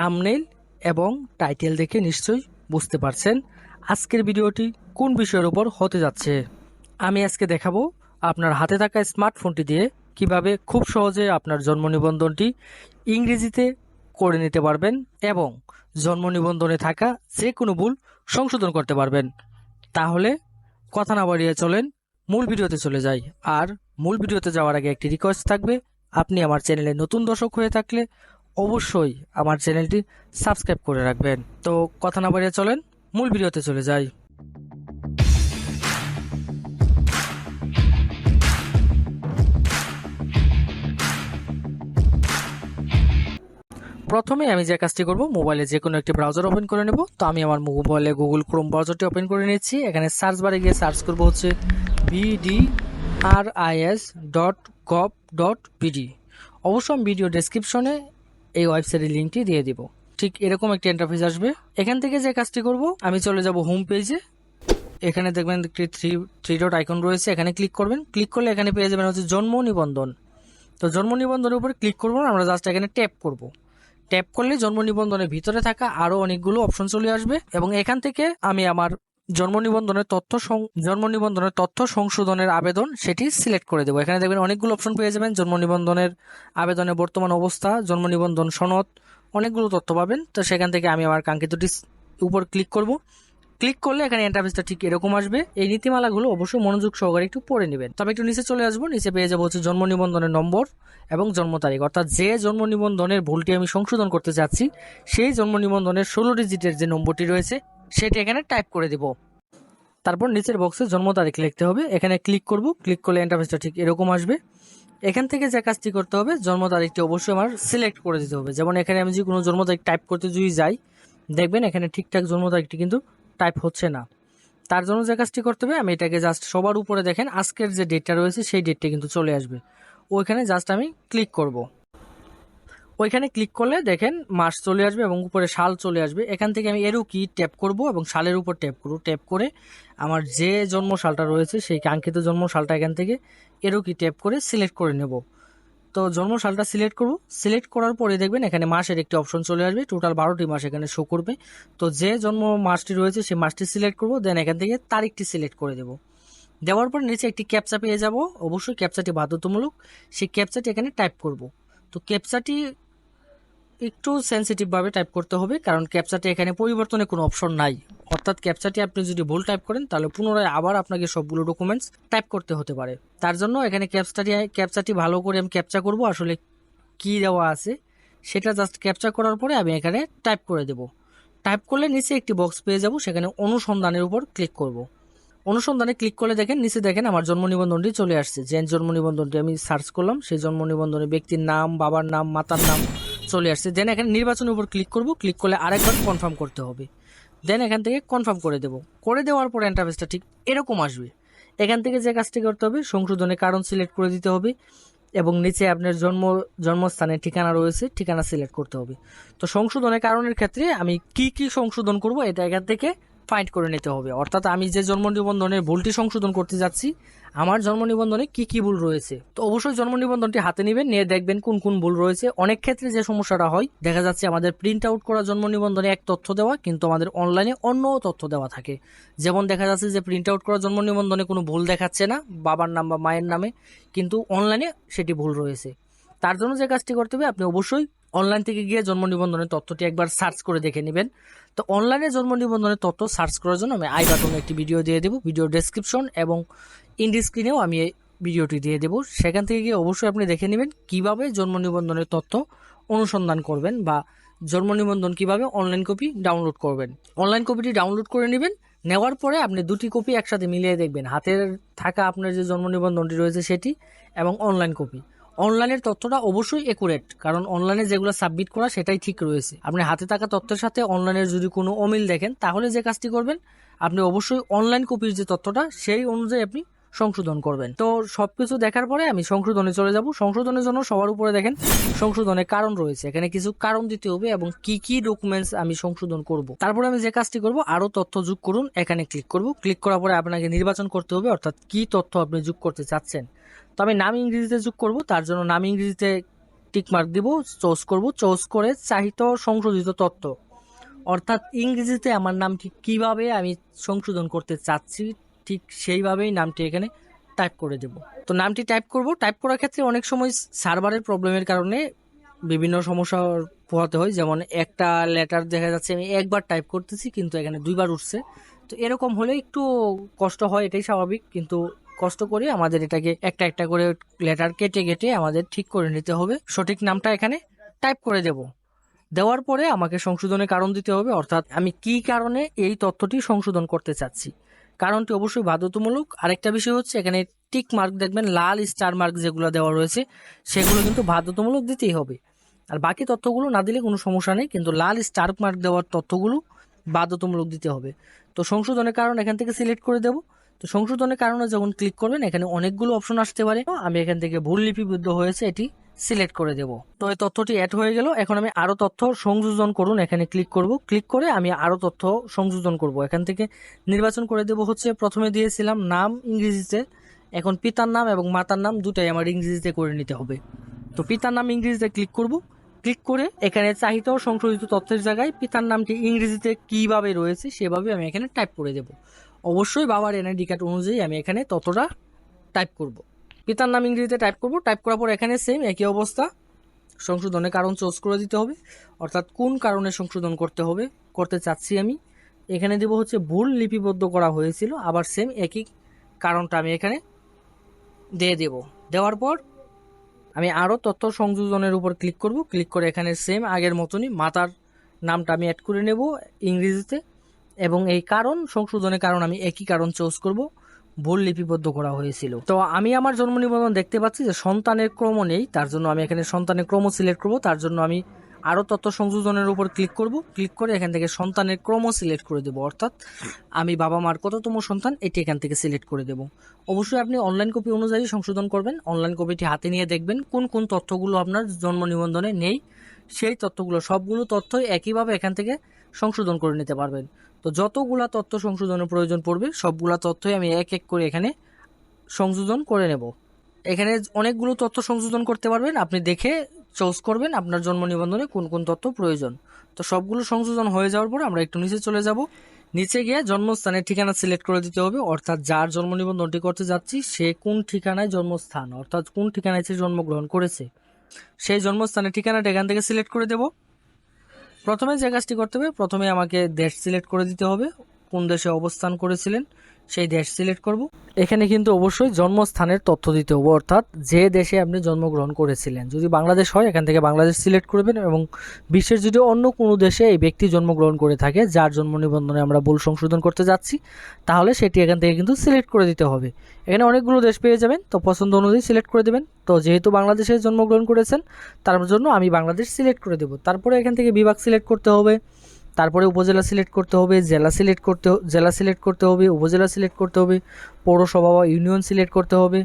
Thumbnail এবং title দেখে নিশ্চয়ই বুঝতে পারছেন আজকের ভিডিওটি কোন বিষয়ের উপর হতে যাচ্ছে। আমি আজকে দেখাবো আপনার হাতে থাকা স্মার্টফোনটি দিয়ে কীভাবে খুব সহজে আপনার জন্ম নিবন্ধনটি ইংরেজিতে করে নিতে পারবেন এবং জন্ম নিবন্ধনে থাকা যে কোনো ভুল সংশোধন করতে পারবেন। তাহলে কথা না বাড়িয়ে চলেন, মূল ভিডিওতে চলে যাই। আর মূল ভিডিওতে যাওয়ার আগে একটি রিকোয়েস্ট থাকবে, আপনি আমার চ্যানেলে নতুন দর্শক হয়ে থাকলে অবশ্যই আমার চ্যানেলটি সাবস্ক্রাইব করে রাখবেন। তো কথা না বাড়িয়ে চলেন, মূল ভিডিওতে চলে যাই। প্রথমে আমি যে কাজটি করব, মোবাইলে যে কোনো একটি ব্রাউজার ওপেন করে নেব। তো আমি আমার মোবাইলে গুগল ক্রোম ব্রাউজারটি ওপেন করে নিচ্ছি এখানে সার্চ বারে গিয়ে সার্চ করব হচ্ছে BD R IS dot gov dot BD অবশ্য আমি ভিডিও ডেসক্রিপশনে এই ওয়েবসাইটের লিঙ্কটি দিয়ে দিব। ঠিক এরকম একটি ইন্টারফেস আসবে। এখান থেকে যে কাজটি করব, আমি চলে যাব হোম পেজে এখানে দেখবেন একটি থ্রি থ্রি ডট আইকন রয়েছে। এখানে ক্লিক করবেন। ক্লিক করলে এখানে পেয়ে যাবেন হচ্ছে জন্ম নিবন্ধন। তো জন্ম নিবন্ধনের উপরে ক্লিক করব আমরা জাস্ট এখানে ট্যাপ করব। ট্যাপ করলে জন্ম নিবন্ধনের ভিতরে থাকা আরও অনেকগুলো অপশন চলে আসবে এবং এখান থেকে আমি আমার জন্ম নিবন্ধনের তথ্য জন্ম নিবন্ধনের তথ্য সংশোধনের আবেদন সেটি সিলেক্ট করে দেবো। এখানে দেখবেন অনেকগুলো অপশন পেয়ে যাবেন। জন্ম নিবন্ধনের আবেদনের বর্তমান অবস্থা জন্ম নিবন্ধন সনদ, অনেকগুলো তথ্য পাবেন। তো সেখান থেকে আমি আমার কাঙ্ক্ষিতটি উপর ক্লিক করব। ক্লিক করলে এখানে ইন্টারফেসটা ঠিক এরকম আসবে। এই নীতিমালাগুলো অবশ্যই মনোযোগ সহকারে একটু পড়ে নেবেন। তবে একটু নিচে চলে আসব। নিচে পেয়ে যাব হচ্ছে জন্ম নিবন্ধনের নম্বর এবং জন্ম তারিখ। অর্থাৎ যে জন্ম নিবন্ধনের ভুলটি আমি সংশোধন করতে চাচ্ছি, সেই জন্ম নিবন্ধনের ষোলো ডিজিটের যে নম্বরটি রয়েছে সেটি এখানে টাইপ করে দিব। তারপর নিচের বক্সে জন্ম তারিখ লিখতে হবে। এখানে ক্লিক করব। ক্লিক করলে ইন্টারফেসটা ঠিক এরকম আসবে। এখান থেকে যে কাজটি করতে হবে, জন্ম তারিখটি অবশ্যই আমার সিলেক্ট করে দিতে হবে। যেমন এখানে আমি যদি কোনো জন্ম তারিখ টাইপ করতে যদি যাই, দেখবেন এখানে ঠিকঠাক জন্ম তারিখটি কিন্তু টাইপ হচ্ছে না। তার জন্য যে কাজটি করতে হবে, আমি এটাকে জাস্ট সবার উপরে দেখেন, আজকের যে ডেটটা রয়েছে, সেই ডেটটা কিন্তু চলে আসবে। ওইখানে জাস্ট আমি ক্লিক করব। ওইখানে ক্লিক করলে দেখেন মাস চলে আসবে এবং উপরে সাল চলে আসবে। এখান থেকে আমি এরও কি ট্যাপ করব এবং সালের উপর ট্যাপ করব। ট্যাপ করে আমার যে জন্ম সালটা রয়েছে, সেই কাঙ্ক্ষিত জন্ম সালটা এখান থেকে এরও কি ট্যাপ করে সিলেক্ট করে নেব। তো জন্ম সালটা সিলেক্ট করব। সিলেক্ট করার পরে দেখবেন এখানে মাসের একটি অপশন চলে আসবে। টোটাল বারোটি মাস এখানে শো করবে। তো যে জন্ম মাসটি রয়েছে, সেই মাসটি সিলেক্ট করব। দেন এখান থেকে তারিখটি সিলেক্ট করে দেব। দেওয়ার পর নিচে একটি ক্যাপচা পেয়ে যাব। অবশ্যই ক্যাপচাটি বাধ্যতামূলক। সেই ক্যাপচাটি এখানে টাইপ করব। তো ক্যাপচাটি একটু সেন্সিটিভভাবে টাইপ করতে হবে, কারণ ক্যাপচাটি এখানে পরিবর্তনের কোনো অপশন নাই। অর্থাৎ ক্যাপচাটি আপনি যদি ভুল টাইপ করেন, তাহলে পুনরায় আবার আপনাকে সবগুলো ডকুমেন্টস টাইপ করতে হতে পারে। তার জন্য এখানে ক্যাপচাটি ক্যাপচাটি ভালো করে আমি ক্যাপচা করব, আসলে কি দেওয়া আছে সেটা জাস্ট ক্যাপচার করার পরে আমি এখানে টাইপ করে দেব। টাইপ করলে নিচে একটি বক্স পেয়ে যাব, সেখানে অনুসন্ধানের উপর ক্লিক করব। অনুসন্ধানে ক্লিক করলে দেখেন, নিচে দেখেন আমার জন্ম নিবন্ধনটি চলে আসছে। যে জন্ম নিবন্ধনটি আমি সার্চ করলাম, সেই জন্ম নিবন্ধনে ব্যক্তির নাম, বাবার নাম, মাতার নাম চলে আসছে। দেন এখানে নির্বাচনের উপর ক্লিক করব। ক্লিক করলে আরেকবার কনফার্ম করতে হবে। দেন এখান থেকে কনফার্ম করে দেব। করে দেওয়ার পর ইন্টারফেসটা ঠিক এরকম আসবে। এখান থেকে যে কাজটি করতে হবে, সংশোধনের কারণ সিলেক্ট করে দিতে হবে এবং নিচে আপনার জন্ম, জন্মস্থানের ঠিকানা রয়েছে, ঠিকানা সিলেক্ট করতে হবে। তো সংশোধনের কারণের ক্ষেত্রে আমি কি কি সংশোধন করব, এটা এখান থেকে ফাইন্ড করে নিতে হবে। অর্থাৎ আমি যে জন্ম নিবন্ধনের ভুলটি সংশোধন করতে যাচ্ছি, আমার জন্ম নিবন্ধনে কি কি ভুল রয়েছে? তো অবশ্যই জন্ম নিবন্ধনটি হাতে নেবেন, নিয়ে দেখবেন কোন কোন ভুল রয়েছে। অনেক ক্ষেত্রে যে সমস্যাটা হয়, দেখা যাচ্ছে আমাদের প্রিন্ট আউট করা জন্ম নিবন্ধনে এক তথ্য দেওয়া, কিন্তু আমাদের অনলাইনে অন্য তথ্য দেওয়া থাকে। যেমন দেখা যাচ্ছে যে প্রিন্ট আউট করা জন্ম নিবন্ধনে কোনো ভুল দেখাচ্ছে না, বাবার নাম বা মায়ের নামে, কিন্তু অনলাইনে সেটি ভুল রয়েছে। তার জন্য যে কাজটি করতে হবে, আপনি অবশ্যই অনলাইন থেকে গিয়ে জন্ম নিবন্ধনের তথ্যটি একবার সার্চ করে দেখে নেবেন। তো অনলাইনে জন্ম নিবন্ধনের তথ্য সার্চ করার জন্য আমি আই বাটনে একটি ভিডিও দিয়ে দেবো ভিডিও ডেসক্রিপশন এবং ইন্ডি স্ক্রিনেও আমি এই ভিডিওটি দিয়ে দেবো। সেখান থেকে গিয়ে অবশ্যই আপনি দেখে নেবেন কীভাবে জন্ম নিবন্ধনের তথ্য অনুসন্ধান করবেন বা জন্ম নিবন্ধন কীভাবে অনলাইন কপি ডাউনলোড করবেন। অনলাইন কপিটি ডাউনলোড করে নেবেন, নেওয়ার পরে আপনি দুটি কপি একসাথে মিলিয়ে দেখবেন। হাতের থাকা আপনার যে জন্ম নিবন্ধনটি রয়েছে সেটি এবং অনলাইন কপি অনলাইনের তথ্যটা অবশ্যই একুরেট কারণ অনলাইনে যেগুলো সাবমিট করা সেটাই ঠিক রয়েছে। আপনি হাতে থাকা তথ্যের সাথে অনলাইনের যদি কোনো অমিল দেখেন, তাহলে যে কাজটি করবেন, আপনি অবশ্যই অনলাইন কপির যে তথ্যটা, সেই অনুযায়ী আপনি সংশোধন করবেন। তো সবকিছু দেখার পরে আমি সংশোধনে চলে যাব। সংশোধনের জন্য সবার উপরে দেখেন, সংশোধনের কারণ রয়েছে। এখানে কিছু কারণ দিতে হবে এবং কি কি ডকুমেন্টস আমি সংশোধন করব। তারপরে আমি যে কাজটি করব আরও তথ্য যোগ করুন। এখানে ক্লিক করব। ক্লিক করার পরে আপনাকে নির্বাচন করতে হবে, অর্থাৎ কি তথ্য আপনি যোগ করতে চাচ্ছেন। তো আমি নাম ইংরেজিতে যোগ করব, তার জন্য নাম ইংরেজিতে টিক মার্ক দিব চোজ করব। চোজ করে চাহিত সংশোধিত তথ্য। অর্থাৎ ইংরেজিতে আমার নামটি কীভাবে আমি সংশোধন করতে চাচ্ছি ঠিক সেইভাবেই নামটি এখানে টাইপ করে দেব। তো নামটি টাইপ করব। টাইপ করার ক্ষেত্রে অনেক সময় সার্ভারের প্রবলেমের কারণে বিভিন্ন সমস্যা পোহাতে হয়। যেমন একটা লেটার দেখা যাচ্ছে, আমি একবার টাইপ করতেছি, কিন্তু এখানে দুইবার উঠছে। তো এরকম হলে একটু কষ্ট হয়, এটাই স্বাভাবিক। কিন্তু কষ্ট করে আমাদের এটাকে একটা একটা করে লেটার কেটে কেটে আমাদের ঠিক করে নিতে হবে। সঠিক নামটা এখানে টাইপ করে দেব। দেওয়ার পরে আমাকে সংশোধনের কারণ দিতে হবে। অর্থাৎ আমি কি কারণে এই তথ্যটি সংশোধন করতে চাচ্ছি? কারণটি অবশ্যই বাধ্যতামূলক। আরেকটা বিষয় হচ্ছে, এখানে টিক মার্ক দেখবেন, লাল স্টার মার্ক যেগুলো দেওয়া রয়েছে, সেগুলো কিন্তু বাধ্যতামূলক দিতেই হবে। আর বাকি তথ্যগুলো না দিলে কোনো সমস্যা নেই, কিন্তু লাল স্টার মার্ক দেওয়ার তথ্যগুলো বাধ্যতামূলক দিতে হবে। তো সংশোধনের কারণ এখান থেকে সিলেক্ট করে দেব। তো সংশোধনের কারণে যখন ক্লিক করবেন, এখানে অনেকগুলো অপশন আসতে পারে। আমি এখান থেকে ভুল লিপিবদ্ধ হয়েছে এটি। সিলেক্ট করে দেব। তো এই তথ্যটি অ্যাড হয়ে গেল। এখন আমি আরও তথ্য সংযোজন করুন। এখানে ক্লিক করব। ক্লিক করে আমি আরও তথ্য সংযোজন করব। এখান থেকে নির্বাচন করে দেব হচ্ছে, প্রথমে দিয়েছিলাম নাম ইংরেজিতে। এখন পিতার নাম এবং মাতার নাম দুটাই আমার ইংরেজিতে করে নিতে হবে। তো পিতার নাম ইংরেজিতে ক্লিক করব। ক্লিক করে এখানে চাহিত ও সংশোধিত তথ্যের জায়গায় পিতার নামটি ইংরেজিতে কীভাবে রয়েছে সেভাবে আমি এখানে টাইপ করে দেব। অবশ্যই বাবার এনআইডি কার্ড অনুযায়ী আমি এখানে ততটা টাইপ করব। পিতার নাম ইংরেজিতে টাইপ করব। টাইপ করার পর এখানে সেম একই অবস্থা। সংশোধনের কারণ চুজ করে দিতে হবে। অর্থাৎ কোন কারণে সংশোধন করতে হবে, করতে চাচ্ছি আমি। এখানে দেব হচ্ছে ভুল লিপিবদ্ধ করা হয়েছিল, আবার সেম একই কারণটা আমি এখানে দিয়ে দেব। দেওয়ার পর আমি আরও তথ্য সংযোজনের উপর ক্লিক করব। ক্লিক করে এখানে সেম আগের মতনই মাতার নামটা আমি অ্যাড করে নেব ইংরেজিতে। এবং এই কারণ, সংশোধনের কারণ আমি একই কারণ চুজ করব। ভুল লিপিবদ্ধ করা হয়েছিল। তো আমি আমার জন্ম নিবন্ধন দেখতে পাচ্ছি যে সন্তানের ক্রম নেই, তার জন্য আমি এখানে সন্তানের ক্রম সিলেক্ট করব, তার জন্য আমি আরও তথ্য সংযোজনের উপর ক্লিক করব ক্লিক করে এখান থেকে সন্তানের ক্রম সিলেক্ট করে দেব। অর্থাৎ আমি বাবা মার কততম সন্তান, এটি এখান থেকে সিলেক্ট করে দেব। অবশ্যই আপনি অনলাইন কপি অনুযায়ী সংশোধন করবেন অনলাইন কপিটি হাতে নিয়ে দেখবেন কোন কোন তথ্যগুলো আপনার জন্ম নিবন্ধনে নেই। সেই তথ্যগুলো সবগুলো তথ্যই একইভাবে এখান থেকে সংশোধন করে নিতে পারবেন। তো যতগুলা তথ্য সংশোধনের প্রয়োজন পড়বে, সবগুলা তথ্যই আমি এক এক করে এখানে সংশোধন করে নেব। এখানে অনেকগুলো তথ্য সংশোধন করতে পারবেন, আপনি দেখে চুজ করবেন আপনার জন্ম নিবন্ধনে কোন কোন তথ্য প্রয়োজন। তো সবগুলো সংশোধন হয়ে যাওয়ার পর আমরা একটু নিচে চলে যাব। নিচে গিয়ে জন্মস্থানের ঠিকানা সিলেক্ট করে দিতে হবে, অর্থাৎ যার জন্ম নিবন্ধনটি করতে যাচ্ছি, সে কোন ঠিকানায় জন্মস্থান, অর্থাৎ কোন ঠিকানায় সে জন্মগ্রহণ করেছে। সেই জন্মস্থানের ঠিকানাটা এখান থেকে সিলেক্ট করে দেব। প্রথমে যে কাজটি করতে হবে, প্রথমে আমাকে দেশ সিলেক্ট করে দিতে হবে, কোন দেশে অবস্থান করেছিলেন সেই দেশ সিলেক্ট করব। এখানে কিন্তু অবশ্যই জন্মস্থানের তথ্য দিতে হবে, অর্থাৎ যে দেশে আপনি জন্মগ্রহণ করেছিলেন। যদি বাংলাদেশ হয়, এখান থেকে বাংলাদেশ সিলেক্ট করবেন এবং বিশ্বের যদি অন্য কোনো দেশে এই ব্যক্তি জন্মগ্রহণ করে থাকে, যার জন্ম নিবন্ধনে আমরা ভুল সংশোধন করতে যাচ্ছি, তাহলে সেটি এখান থেকে কিন্তু সিলেক্ট করে দিতে হবে। এখানে অনেকগুলো দেশ পেয়ে যাবেন, তো পছন্দ অনুযায়ী সিলেক্ট করে দেবেন। তো যেহেতু বাংলাদেশে জন্মগ্রহণ করেছেন, তার জন্য আমি বাংলাদেশ সিলেক্ট করে দেবো। তারপরে এখান থেকে বিভাগ সিলেক্ট করতে হবে। তারপরে উপজেলা সিলেক্ট করতে হবে, জেলা সিলেক্ট করতে জেলা সিলেক্ট করতে হবে, উপজেলা সিলেক্ট করতে হবে, পৌরসভা বা ইউনিয়ন সিলেক্ট করতে হবে।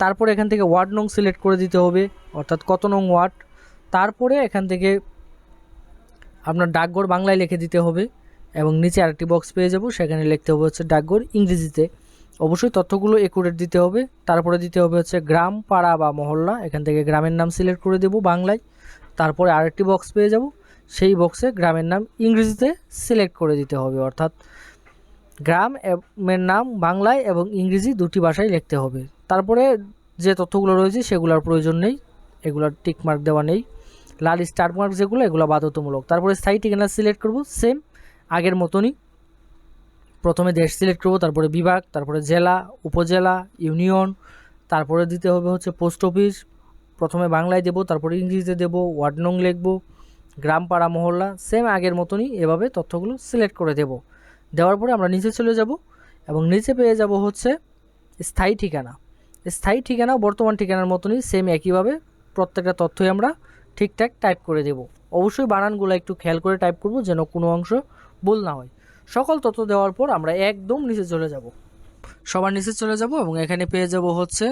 তারপরে এখান থেকে ওয়ার্ড নং সিলেক্ট করে দিতে হবে, অর্থাৎ কত নং ওয়ার্ড। তারপরে এখান থেকে আপনার ডাকঘর বাংলায় লিখে দিতে হবে এবং নিচে আরেকটি বক্স পেয়ে যাব, সেখানে লিখতে হবে হচ্ছে ডাকঘর ইংরেজিতে। অবশ্যই তথ্যগুলো একুরেট দিতে হবে, তারপরে দিতে হবে হচ্ছে গ্রাম, পাড়া বা মহল্লা। এখান থেকে গ্রামের নাম সিলেক্ট করে দেব বাংলায়। তারপরে আরেকটি বক্স পেয়ে যাব সেই বক্সে গ্রামের নাম ইংরেজিতে সিলেক্ট করে দিতে হবে। অর্থাৎ গ্রাম এর নাম বাংলায় এবং ইংরেজি দুটি ভাষায় লিখতে হবে। তারপরে যে তথ্যগুলো রয়েছে সেগুলোর প্রয়োজন নেই, এগুলোর টিক মার্ক দেওয়া নেই। লাল স্টার মার্ক যেগুলো, এগুলো বাধ্যতামূলক। তারপরে স্থায়ী ঠিকানা সিলেক্ট করব সেম আগের মতনই। প্রথমে দেশ সিলেক্ট করব, তারপরে বিভাগ, তারপরে জেলা, উপজেলা ইউনিয়ন তারপরে দিতে হবে হচ্ছে পোস্ট অফিস প্রথমে বাংলায় দেবো, তারপরে ইংরেজিতে দেবো ওয়ার্ড নং লিখব। গ্রাম পাড়া মহল্লা সেম আগের মতনই এভাবে তথ্যগুলো সিলেক্ট করে দেব। দেওয়ার পরে আমরা নিচে চলে যাব এবং নিচে পেয়ে যাব হচ্ছে স্থায়ী ঠিকানা। স্থায়ী ঠিকানা বর্তমান ঠিকানার মতনই সেম একইভাবে প্রত্যেকটা তথ্যই আমরা ঠিকঠাক টাইপ করে দেব। অবশ্যই বানানগুলো একটু খেয়াল করে টাইপ করব যেন কোনো অংশ ভুল না হয়। সকল তথ্য দেওয়ার পর আমরা একদম নিচে চলে যাব। সবার নিচে চলে যাব এবং এখানে পেয়ে যাব হচ্ছে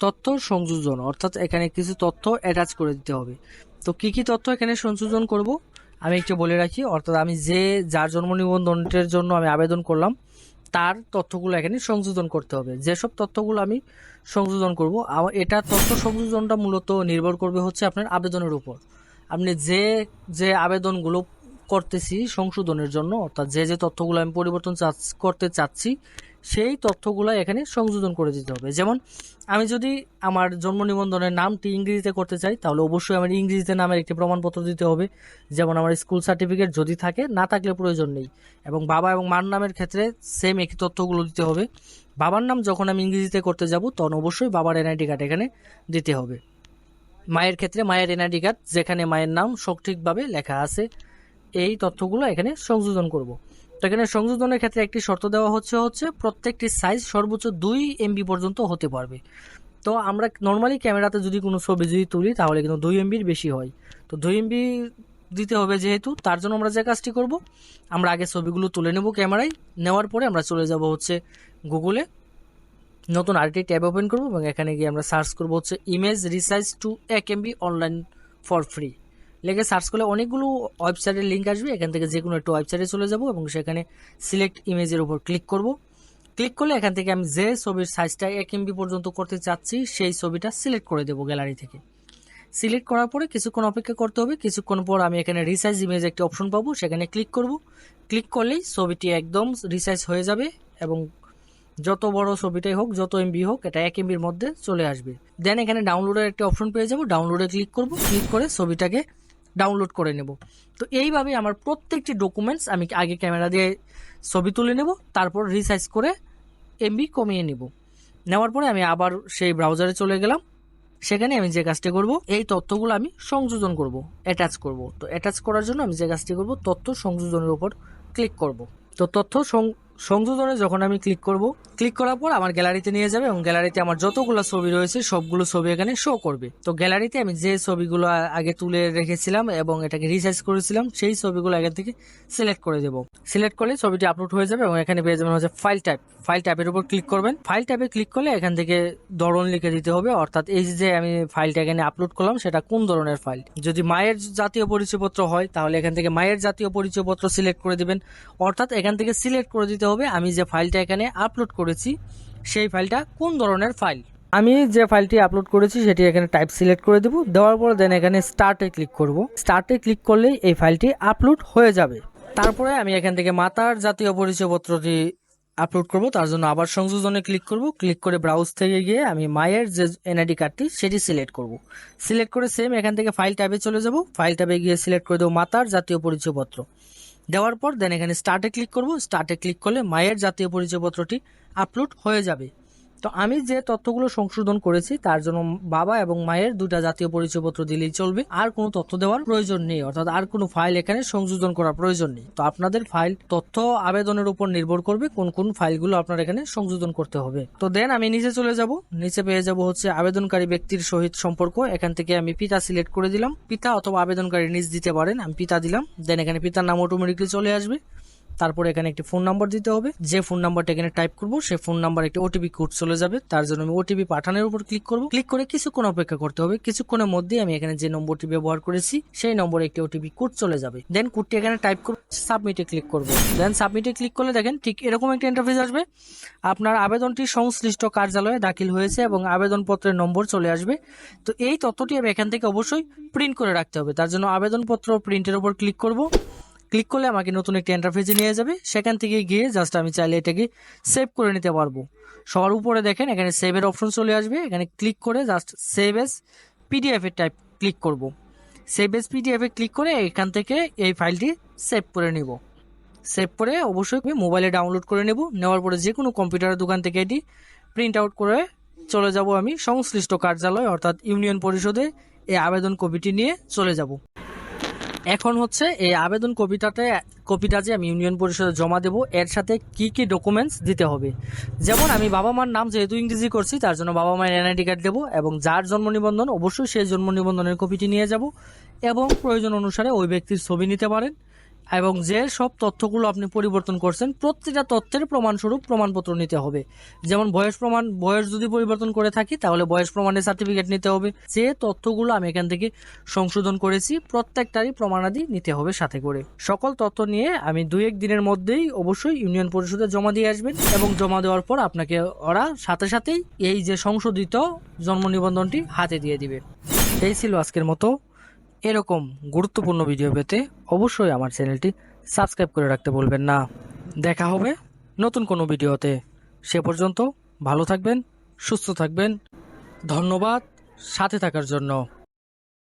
তথ্য সংযোজন, অর্থাৎ এখানে কিছু তথ্য অ্যাটাচ করে দিতে হবে। তো কি কি তথ্য এখানে সংযোজন করব? আমি একটু বলে রাখি, অর্থাৎ আমি যে, যার জন্ম নিবন্ধনের জন্য আমি আবেদন করলাম, তার তথ্যগুলো এখানে সংযোজন করতে হবে। যেসব তথ্যগুলো আমি সংযোজন করব আ- এটা তথ্য সংযোজনটা মূলত নির্ভর করবে হচ্ছে আপনার আবেদনের উপর। আপনি যে যে আবেদনগুলো করতেছি সংশোধনের জন্য, অর্থাৎ যে যে তথ্যগুলো আমি পরিবর্তন করতে চাচ্ছি সেই তথ্যগুলো এখানে সংযোজন করে দিতে হবে। যেমন, আমি যদি আমার জন্ম নিবন্ধনের নামটি ইংরেজিতে করতে চাই, তাহলে অবশ্যই আমার ইংরেজিতে নামের একটি প্রমাণপত্র দিতে হবে। যেমন, আমার স্কুল সার্টিফিকেট যদি থাকে, না থাকলে প্রয়োজন নেই। এবং বাবা এবং মার নামের ক্ষেত্রে সেম একই তথ্যগুলো দিতে হবে। বাবার নাম যখন আমি ইংরেজিতে করতে যাব, তখন অবশ্যই বাবার এনআইডি কার্ড এখানে দিতে হবে। মায়ের ক্ষেত্রে মায়ের এনআইডি কার্ড যেখানে মায়ের নাম সঠিকভাবে লেখা আছে, এই তথ্যগুলো এখানে সংযোজন করব। তো এখানে সংযোজনের ক্ষেত্রে একটি শর্ত দেওয়া হচ্ছে হচ্ছে প্রত্যেকটি সাইজ সর্বোচ্চ দুই এমবি পর্যন্ত হতে পারবে। তো আমরা নর্মালি ক্যামেরাতে যদি কোনো ছবি যদি তুলি, তাহলে কিন্তু দুই এমবির বেশি হয়। তো দুই এমবি দিতে হবে যেহেতু, তার জন্য আমরা যে কাজটি করব, আমরা আগে ছবিগুলো তুলে নেব ক্যামেরায়। নেওয়ার পরে আমরা চলে যাব হচ্ছে গুগলে। নতুন আরেকটি ট্যাব ওপেন করব এবং এখানে গিয়ে আমরা সার্চ করব হচ্ছে ইমেজ রিসাইজ টু এক এমবি অনলাইন ফর ফ্রি। লেগে সার্চ করলে অনেকগুলো ওয়েবসাইটের লিঙ্ক আসবে। এখান থেকে যে কোনো একটা ওয়েবসাইটে চলে যাব এবং সেখানে সিলেক্ট ইমেজের উপর ক্লিক করব। ক্লিক করলে এখান থেকে আমি যে ছবির সাইজটা এক এমবি পর্যন্ত করতে চাচ্ছি, সেই ছবিটা সিলেক্ট করে দেবো গ্যালারি থেকে। সিলেক্ট করার পরে কিছুক্ষণ অপেক্ষা করতে হবে। কিছুক্ষণ পর আমি এখানে রিসাইজ ইমেজ একটি অপশন পাবো, সেখানে ক্লিক করব। ক্লিক করলেই ছবিটি একদম রিসাইজ হয়ে যাবে এবং যত বড় ছবিটাই হোক, যত এমবি হোক, এটা এক এমবির মধ্যে চলে আসবে। দেন এখানে ডাউনলোডের একটা অপশন পেয়ে যাব। ডাউনলোডে ক্লিক করব। ক্লিক করে ছবিটাকে ডাউনলোড করে নেব। তো এইভাবে আমার প্রত্যেকটি ডকুমেন্টস আমি আগে ক্যামেরা দিয়ে ছবি তুলে নেব, তারপর রিসাইজ করে এমবি কমিয়ে নেব। নেওয়ার পরে আমি আবার সেই ব্রাউজারে চলে গেলাম। সেখানে আমি যে কাজটি করব, এই তথ্যগুলো আমি সংযোজন করব অ্যাটাচ করব। তো অ্যাটাচ করার জন্য আমি যে কাজটি করব, তথ্য সংযোজনের উপর ক্লিক করব। তো তথ্য সংযোজনে যখন আমি ক্লিক করব ক্লিক করার পর আমার গ্যালারিতে নিয়ে যাবে এবং গ্যালারিতে আমার যতগুলো ছবি রয়েছে, সবগুলো ছবি এখানে শো করবে। তো গ্যালারিতে আমি যে ছবিগুলো আগে তুলে রেখেছিলাম এবং এটাকে রিসার্চ করেছিলাম, সেই ছবিগুলো আগে থেকে সিলেক্ট করে দেব। সিলেক্ট করলে ছবিটি আপলোড হয়ে যাবে এবং এখানে পেয়ে যাবেন হচ্ছে ফাইল টাইপ ফাইল টাইপের উপর ক্লিক করবেন। ফাইল টাইপে ক্লিক করলে এখান থেকে ধরন লিখে দিতে হবে। অর্থাৎ এই যে আমি ফাইলটা এখানে আপলোড করলাম, সেটা কোন ধরনের ফাইল যদি মায়ের জাতীয় পরিচয়পত্র হয়, তাহলে এখান থেকে মায়ের জাতীয় পরিচয়পত্র সিলেক্ট করে দিবেন। অর্থাৎ এখান থেকে সিলেক্ট করে দিতে হবে আমি যে ফাইলটা এখানে আপলোড করেছি, সেই ফাইলটা কোন ধরনের ফাইল? আমি যে ফাইলটি আপলোড করেছি, সেটি এখানে টাইপ সিলেক্ট করে দেব। দেওয়ার পর দেন এখানে স্টার্টে ক্লিক করব। স্টার্টে ক্লিক করলেই এই ফাইলটি আপলোড হয়ে যাবে। তারপরে আমি এখান থেকে মাতার জাতীয় পরিচয়পত্রটি আপলোড করব। তার জন্য আবার সংযোজনে ক্লিক করব। ক্লিক করে ব্রাউজ থেকে গিয়ে আমি মায়ের যে এনআইডি কার্ডটি সেটি সিলেক্ট করব। সিলেক্ট করে সেম এখান থেকে ফাইল ট্যাবে চলে যাব। ফাইল ট্যাবে গিয়ে সিলেক্ট করে দেবো মাতার জাতীয় পরিচয়পত্র। দেওয়ার পর দেন এখানে স্টার্টে ক্লিক করব। স্টার্টে ক্লিক করলে মায়ের জাতীয় পরিচয়পত্রটি আপলোড হয়ে যাবে। তো আমি যে তথ্যগুলো সংশোধন করেছি, তার জন্য বাবা এবং মায়ের দুটা জাতীয় পরিচয়পত্র দিলেই চলবে। আর কোনো তথ্য দেওয়ার প্রয়োজন নেই, অর্থাৎ আর কোনো ফাইল এখানে সংযোজন করার প্রয়োজন নেই। তো আপনাদের ফাইল তথ্য আবেদনের উপর নির্ভর করবে কোন কোন ফাইলগুলো আপনার এখানে সংযোজন করতে হবে। তো দেন আমি নিচে চলে যাব। নিচে পেয়ে যাব হচ্ছে আবেদনকারী ব্যক্তির সহিত সম্পর্ক। এখান থেকে আমি পিতা সিলেক্ট করে দিলাম। পিতা অথবা আবেদনকারী নিজ দিতে পারেন, আমি পিতা দিলাম। দেন এখানে পিতার নাম অটোমেটিকলি চলে আসবে। তারপরে এখানে একটি ফোন নাম্বার দিতে হবে। যে ফোন নাম্বারটা এখানে টাইপ করব সেই ফোন নাম্বার একটি ওটিপি কোড চলে যাবে। তার জন্য আমি ওটিপি পাঠানোর উপর ক্লিক করব। ক্লিক করে কিছুক্ষণ অপেক্ষা করতে হবে। কিছুক্ষণের মধ্যে আমি এখানে যে নম্বরটি ব্যবহার করেছি, সেই নম্বরে একটি ওটিপি কোড চলে যাবে। দেন কোডটি এখানে টাইপ করব সাবমিটে ক্লিক করব। দেন সাবমিটে ক্লিক করলে দেখেন ঠিক এরকম একটা ইন্টারফেস আসবে। আপনার আবেদনটি সংশ্লিষ্ট কার্যালয়ে দাখিল হয়েছে এবং আবেদনপত্রের নম্বর চলে আসবে। তো এই তথ্যটি আমি এখান থেকে অবশ্যই প্রিন্ট করে রাখতে হবে। তার জন্য আবেদনপত্র প্রিন্টের উপর ক্লিক করব। ক্লিক করলে আমাকে নতুন একটি ইন্টারফেসে নিয়ে যাবে। সেখান থেকে গিয়ে জাস্ট আমি চাইলে এটাকে সেভ করে নিতে পারব। সবার উপরে দেখেন, এখানে সেভের অপশন চলে আসবে। এখানে ক্লিক করে জাস্ট সেভ এস পিডিএফ এর টাইপ ক্লিক করব। সেভ এস পিডিএফ ক্লিক করে এখান থেকে এই ফাইলটি সেভ করে নিব। সেভ করে অবশ্যই আমি মোবাইলে ডাউনলোড করে নেব। নেওয়ার পরে যে কোনো কম্পিউটারের দোকান থেকে এটি প্রিন্ট আউট করে চলে যাব আমি সংশ্লিষ্ট কার্যালয় অর্থাৎ ইউনিয়ন পরিষদে এই আবেদন কপিটি নিয়ে চলে যাব। এখন হচ্ছে এই আবেদন কপিটাতে, কপিটা যে আমি ইউনিয়ন পরিষদে জমা দেব, এর সাথে কি কি ডকুমেন্টস দিতে হবে? যেমন আমি বাবা মার নাম যেহেতু ইংরেজি করছি, তার জন্য বাবা মায়ের এনআইডি কার্ড দেবো এবং যার জন্ম নিবন্ধন, অবশ্যই সেই জন্ম নিবন্ধনের কপিটি নিয়ে যাব এবং প্রয়োজন অনুসারে ওই ব্যক্তির ছবি নিতে পারেন। এবং যে সব তথ্যগুলো আপনি পরিবর্তন করছেন, প্রতিটা তথ্যের প্রমাণস্বরূপ প্রমাণপত্র নিতে হবে। যেমন বয়স প্রমাণ, বয়স যদি পরিবর্তন করে থাকি, তাহলে বয়স প্রমাণের সার্টিফিকেট নিতে হবে। যে তথ্যগুলো আমি এখান থেকে সংশোধন করেছি, প্রত্যেকটারই প্রমাণাদি নিতে হবে সাথে করে। সকল তথ্য নিয়ে আমি দুই এক দিনের মধ্যেই অবশ্যই ইউনিয়ন পরিষদে জমা দিয়ে আসবেন এবং জমা দেওয়ার পর আপনাকে ওরা সাথে সাথেই এই যে সংশোধিত জন্ম নিবন্ধনটি হাতে দিয়ে দিবে। এই ছিল আজকের মতো। এরকম গুরুত্বপূর্ণ ভিডিও পেতে অবশ্যই আমার চ্যানেলটি সাবস্ক্রাইব করে রাখতে বলবেন না। দেখা হবে নতুন কোনো ভিডিওতে সে পর্যন্ত ভালো থাকবেন, সুস্থ থাকবেন। ধন্যবাদ, সাথে থাকার জন্য।